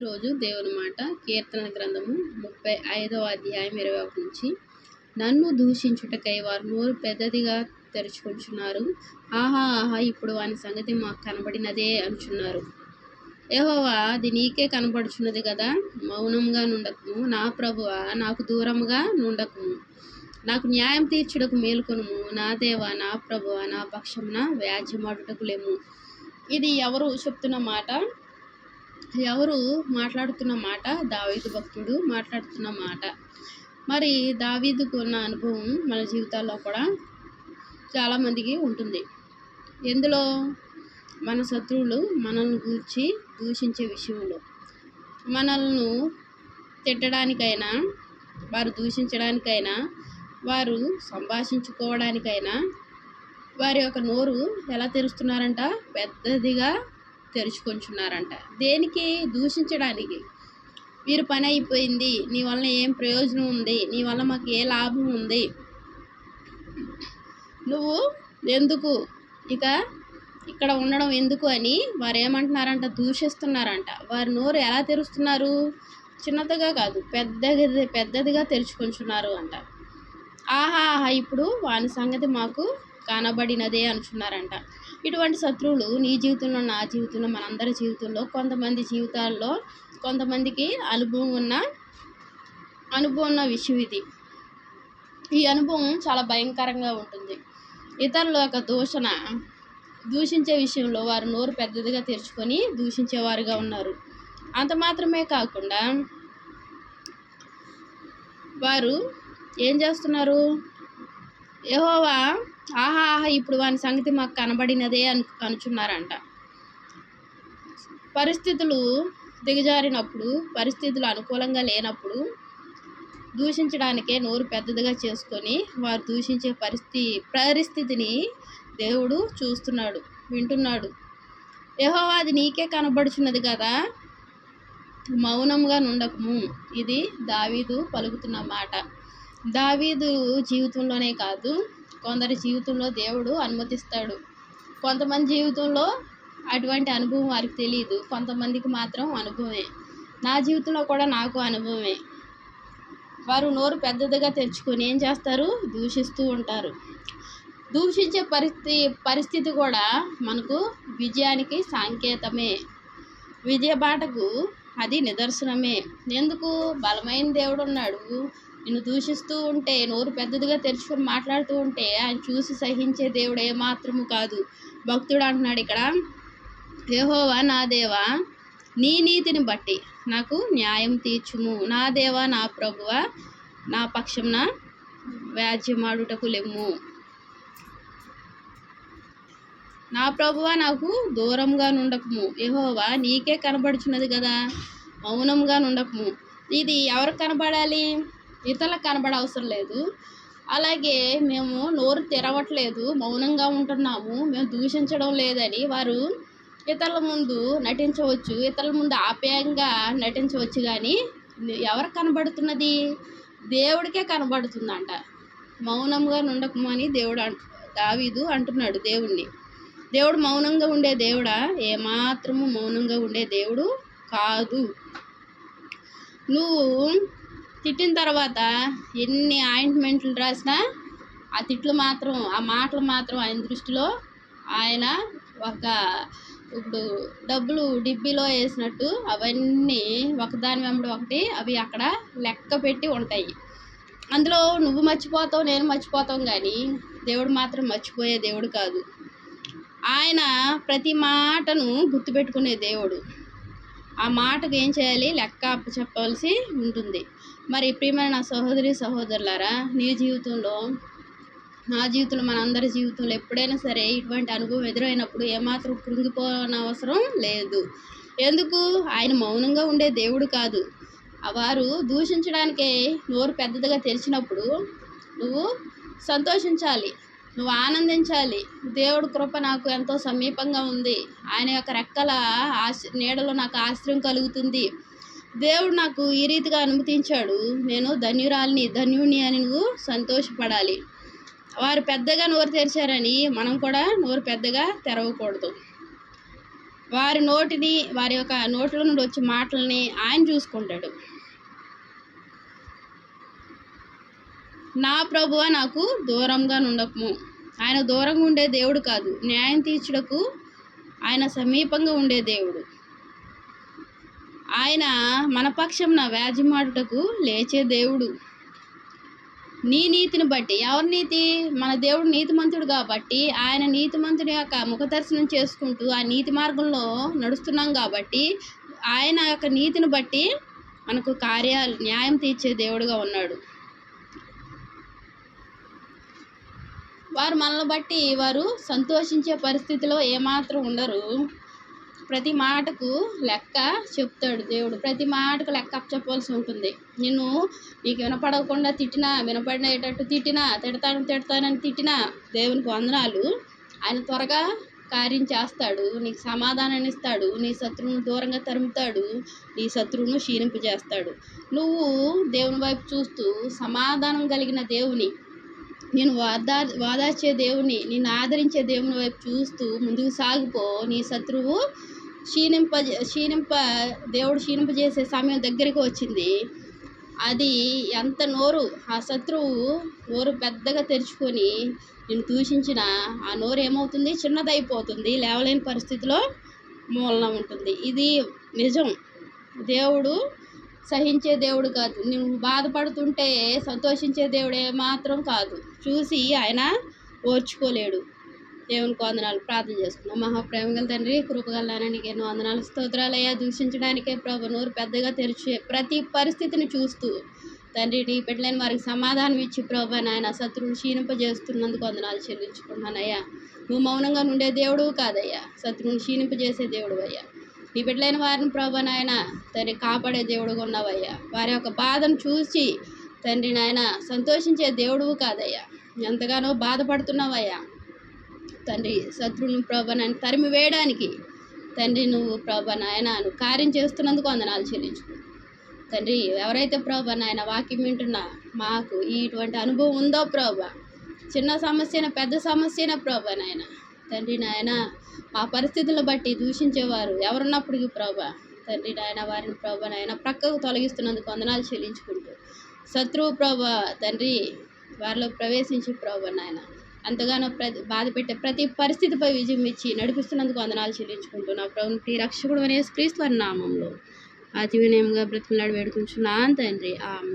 రోజు దేవుని మాట కీర్తన గ్రంథము ముప్పై ఐదవ అధ్యాయం ఇరవై ఒకటి నుంచి. నన్ను దూషించుటకై వారు నోరు పెద్దదిగా తెరుచుకుంటున్నారు ఆహా ఆహా ఇప్పుడు వాని సంగతి మాకు కనబడినదే అనుచున్నారు. ఏహోవా అది నీకే కనబడుచున్నది కదా మౌనంగా నుండకము. నా ప్రభువ నాకు దూరముగా నుండకము. నాకు న్యాయం తీర్చుటకు మేలుకొనుము. నా దేవ నా ప్రభువ నా పక్షమున వ్యాజ్యమాడుటకు లేము. ఇది ఎవరు చెప్తున్న మాట? ఎవరు మాట్లాడుతున్న మాట దావీదు భక్తుడు మాట్లాడుతున్న మాట. మరి దావీదుకు ఉన్న అనుభవం మన జీవితాల్లో కూడా చాలామందికి ఉంటుంది. ఎందులో మన శత్రువులు మనల్ని గూర్చి దూషించే విషయంలో మనల్ని తిట్టడానికైనా వారు దూషించడానికైనా వారు సంభాషించుకోవడానికైనా వారి యొక్క నోరు ఎలా తెరుస్తున్నారంట? పెద్దదిగా తెరుచుకొంచున్నారంట. దేనికి? దూషించడానికి. వీరు పని అయిపోయింది. నీ వల్ల ఏం ప్రయోజనం ఉంది? నీ వల్ల మాకు ఏ లాభం ఉంది? నువ్వు ఎందుకు? ఇక ఇక్కడ ఉండడం ఎందుకు అని వారు ఏమంటున్నారంట దూషిస్తున్నారంట. వారి నోరు ఎలా తెరుస్తున్నారు? చిన్నదిగా కాదు పెద్దగా పెద్దదిగా తెరుచుకొంచున్నారు అంట. ఆహా ఆహా ఇప్పుడు వాని సంగతి మాకు కనబడినదే అనుచున్నారంట. ఇటువంటి శత్రువులు నీ జీవితంలో నా జీవితంలో మనందరి జీవితంలో కొంతమంది జీవితాల్లో కొంతమందికి అనుభవం ఉన్న అనుభవం ఉన్న విషయం ఇది. ఈ అనుభవం చాలా భయంకరంగా ఉంటుంది. ఇతరుల యొక్క దూషణ దూషించే విషయంలో వారు నోరు పెద్దదిగా తెరుచుకొని దూషించేవారుగా ఉన్నారు. అంత మాత్రమే కాకుండా వారు ఏం చేస్తున్నారు? యహోవా ఆహా ఆహా ఇప్పుడు వాని సంగతి మాకు కనబడినదే అను అనుచున్నారంట. పరిస్థితులు దిగజారినప్పుడు పరిస్థితులు అనుకూలంగా లేనప్పుడు దూషించడానికే నోరు పెద్దదిగా చేసుకొని వారు దూషించే పరిస్థితి పరిస్థితిని దేవుడు చూస్తున్నాడు వింటున్నాడు. యహో అది నీకే కనబడుచున్నది కదా? మౌనంగా నుండకము. ఇది దావీదు పలుకుతున్న మాట. దావీదు జీవితంలోనే కాదు కొందరి జీవితంలో దేవుడు అనుమతిస్తాడు. కొంతమంది జీవితంలో అటువంటి అనుభవం వారికి తెలియదు కొంతమందికి మాత్రం అనుభవమే. నా జీవితంలో కూడా నాకు అనుభవమే. వారు నోరు పెద్దదిగా తెరుచుకొని ఏం చేస్తారు? దూషిస్తూ ఉంటారు. దూషించే పరిస్థితి పరిస్థితి కూడా మనకు విజయానికి సంకేతమే. విజయ బాటకు అది నిదర్శనమే. ఎందుకు? బలమైన దేవుడు ఉన్నాడు. నిన్ను దూషిస్తూ ఉంటే నోరు పెద్దదిగా తెరుచుకొని మాట్లాడుతూ ఉంటే ఆయన చూసి సహించే దేవుడు ఏమాత్రము కాదు. భక్తుడు అంటున్నాడు ఇక్కడ యహోవా నా దేవా నీ నీతిని బట్టి నాకు న్యాయం తీర్చుము. నా దేవా నా ప్రభువ నా పక్షంన వ్యాజ్యమాడుటకు లెమ్ము నా ప్రభువ నాకు దూరంగా నుండకము. యహోవా నీకే కనబడుచున్నది కదా మౌనంగా నుండకము. ఇది ఎవరికి కనబడాలి ఇతరులకు కనబడ అవసరం లేదు. అలాగే మేము నోరు తెరవట్లేదు మౌనంగా ఉంటున్నాము మేము దూషించడం లేదని వారు ఇతరుల ముందు నటించవచ్చు ఇతరుల ముందు ఆప్యాయంగా నటించవచ్చు కానీ ఎవరికి కనబడుతున్నది? దేవుడికే కనబడుతుందంట. మౌనంగా ఉండకమని దేవుడు దావీదు అంటున్నాడు దేవుణ్ణి. దేవుడు మౌనంగా ఉండే దేవుడా? ఏమాత్రము మౌనంగా ఉండే దేవుడు కాదు. నువ్వు తిట్టిన తర్వాత ఎన్ని ఆయింట్మెంట్లు రాసినా ఆ తిట్లు మాత్రం ఆ మాటలు మాత్రం ఆయన దృష్టిలో ఆయన ఒక ఇప్పుడు డబ్బులు డిబ్బీలో వేసినట్టు అవన్నీ ఒకదాని వెంబడి ఒకటి అవి అక్కడ లెక్క పెట్టి ఉంటాయి. అందులో నువ్వు మర్చిపోతావు నేను మర్చిపోతాం కానీ దేవుడు మాత్రం మర్చిపోయే దేవుడు కాదు. ఆయన ప్రతి మాటను గుర్తుపెట్టుకునే దేవుడు. ఆ మాటకు ఏం చేయాలి? లెక్క చెప్పవలసి ఉంటుంది. మరి ప్రియమైన నా సహోదరి సహోదరులారా నీ జీవితంలో నా జీవితంలో మన అందరి జీవితంలో ఎప్పుడైనా సరే ఇటువంటి అనుభవం ఎదురైనప్పుడు ఏమాత్రం కృంగిపోనవసరం లేదు. ఎందుకు? ఆయన మౌనంగా ఉండే దేవుడు కాదు. వారు దూషించడానికే నోరు పెద్దదిగా తెరిచినప్పుడు నువ్వు సంతోషించాలి. నువ్వు ఆనందించాలి. దేవుడు కృప నాకు ఎంతో సమీపంగా ఉంది. ఆయన యొక్క రెక్కల ఆశ నీడలో నాకు ఆశ్రయం కలుగుతుంది. దేవుడు నాకు ఈ రీతిగా అనుమతించాడు. నేను ధన్యురాలిని ధన్యుని అని నువ్వు సంతోషపడాలి. వారు పెద్దగా నోరు తెరిచారని మనం కూడా నోరు పెద్దగా తెరవకూడదు. వారి నోటిని వారి యొక్క నోట్ల నుండి వచ్చే మాటలని ఆయన చూసుకుంటాడు. నా ప్రభువ నాకు దూరంగా నుండకము ఆయన దూరంగా ఉండే దేవుడు కాదు. న్యాయం తీర్చుటకు ఆయన సమీపంగా ఉండే దేవుడు. ఆయన మన పక్షం నా వ్యాజ్యమాడుటకు లేచే దేవుడు. నీ నీతిని బట్టి ఎవరి నీతి? మన దేవుడు నీతిమంతుడు కాబట్టి ఆయన నీతిమంతుడి యొక్క ముఖ దర్శనం చేసుకుంటూ ఆ నీతి మార్గంలో నడుస్తున్నాం కాబట్టి ఆయన యొక్క నీతిని బట్టి మనకు కార్యాలు న్యాయం తీర్చే దేవుడుగా ఉన్నాడు. వారు మనల్ని బట్టి వారు సంతోషించే పరిస్థితిలో ఏమాత్రం ఉండరు. ప్రతి మాటకు లెక్క చెప్తాడు దేవుడు. ప్రతి మాటకు లెక్క చెప్పవలసి ఉంటుంది. నిన్ను నీకు వినపడకుండా తిట్టినా వినపడేటట్టు తిట్టినా తిడతాను తిడతానని తిట్టినా దేవునికి వందనాలు. ఆయన త్వరగా కార్యం చేస్తాడు. నీకు సమాధానాన్ని ఇస్తాడు. నీ శత్రువును దూరంగా తరుముతాడు. నీ శత్రువును క్షీణింపజేస్తాడు. నువ్వు దేవుని వైపు చూస్తూ సమాధానం కలిగిన దేవుని నేను వాదా వాదార్చే దేవుని నిన్ను ఆదరించే దేవుని వైపు చూస్తూ ముందుకు సాగిపో. నీ శత్రువు క్షీణింప క్షీణింప దేవుడు క్షీణింపజేసే సమయం దగ్గరికి వచ్చింది. అది ఎంత నోరు? ఆ శత్రువు నోరు పెద్దగా తెరుచుకొని నేను దూషించిన ఆ నోరు ఏమవుతుంది? చిన్నదైపోతుంది. లేవలేని పరిస్థితిలో మూలన ఉంటుంది. ఇది నిజం. దేవుడు సహించే దేవుడు కాదు. నువ్వు బాధపడుతుంటే సంతోషించే దేవుడే మాత్రం కాదు. చూసి ఆయన ఓర్చుకోలేడు. దేవునికి వందనాలు. ప్రార్థన చేసుకున్నాం మహాప్రేమగల తండ్రి కృపగల నీకు ఎన్నో వందనాలు. స్తోత్రాలయ్యా దూషించడానికే ప్రభు నోరు పెద్దగా తెరిచే ప్రతి పరిస్థితిని చూస్తూ తండ్రి నీ బిడ్డలైన వారికి సమాధానం ఇచ్చి ప్రభు నాయన శత్రువుని క్షీణింపజేస్తున్నందుకు వందనాలు చెల్లించుకున్నానయ్యా నువ్వు మౌనంగా నుండే దేవుడు కాదయ్యా. శత్రువుని క్షీణింపజేసే దేవుడు అయ్యా. నీ బిడ్డలైన వారిని ప్రభా నాయన తండ్రి కాపాడే దేవుడుగా ఉన్నావయ్యా. వారి యొక్క బాధను చూసి తండ్రి నాయన సంతోషించే దేవుడువు కాదయ్యా. ఎంతగానో బాధపడుతున్నావయ్యా. తండ్రి శత్రువుని ప్రభు నాయన తరిమి వేయడానికి తండ్రి నువ్వు ప్రభా నాయన నువ్వు కార్యం చేస్తున్నందుకు వందనాలు చెల్లించుకో. తండ్రి ఎవరైతే ప్రభా నాయన వాక్యం వింటున్నా మాకు ఇటువంటి అనుభవం ఉందో ప్రభా చిన్న సమస్యన పెద్ద సమస్యన ప్రభా నాయన తండ్రి నాయన మా పరిస్థితులను బట్టి దూషించేవారు ఎవరున్నప్పటికీ ప్రభా? తండ్రి నాయన వారిని ప్రభా నాయన ప్రక్కకు తొలగిస్తున్నందుకు వందనాలు చెల్లించుకుంటూ. శత్రువు ప్రభా తండ్రి వారిలో ప్రవేశించి ప్రభా నాయన. అంతగానో ప్రతి బాధ పెట్టే ప్రతి పరిస్థితిపై విజయం ఇచ్చి నడిపిస్తున్నందుకు వందనాలు చెల్లించుకుంటూ నా ప్రభుని ప్రియ రక్షకుడు అనే క్రీస్తు వారి నామంలో. అతి వినయంగా బ్రతిమలాడి వేడుకుంటున్నాను తండ్రి. ఆమె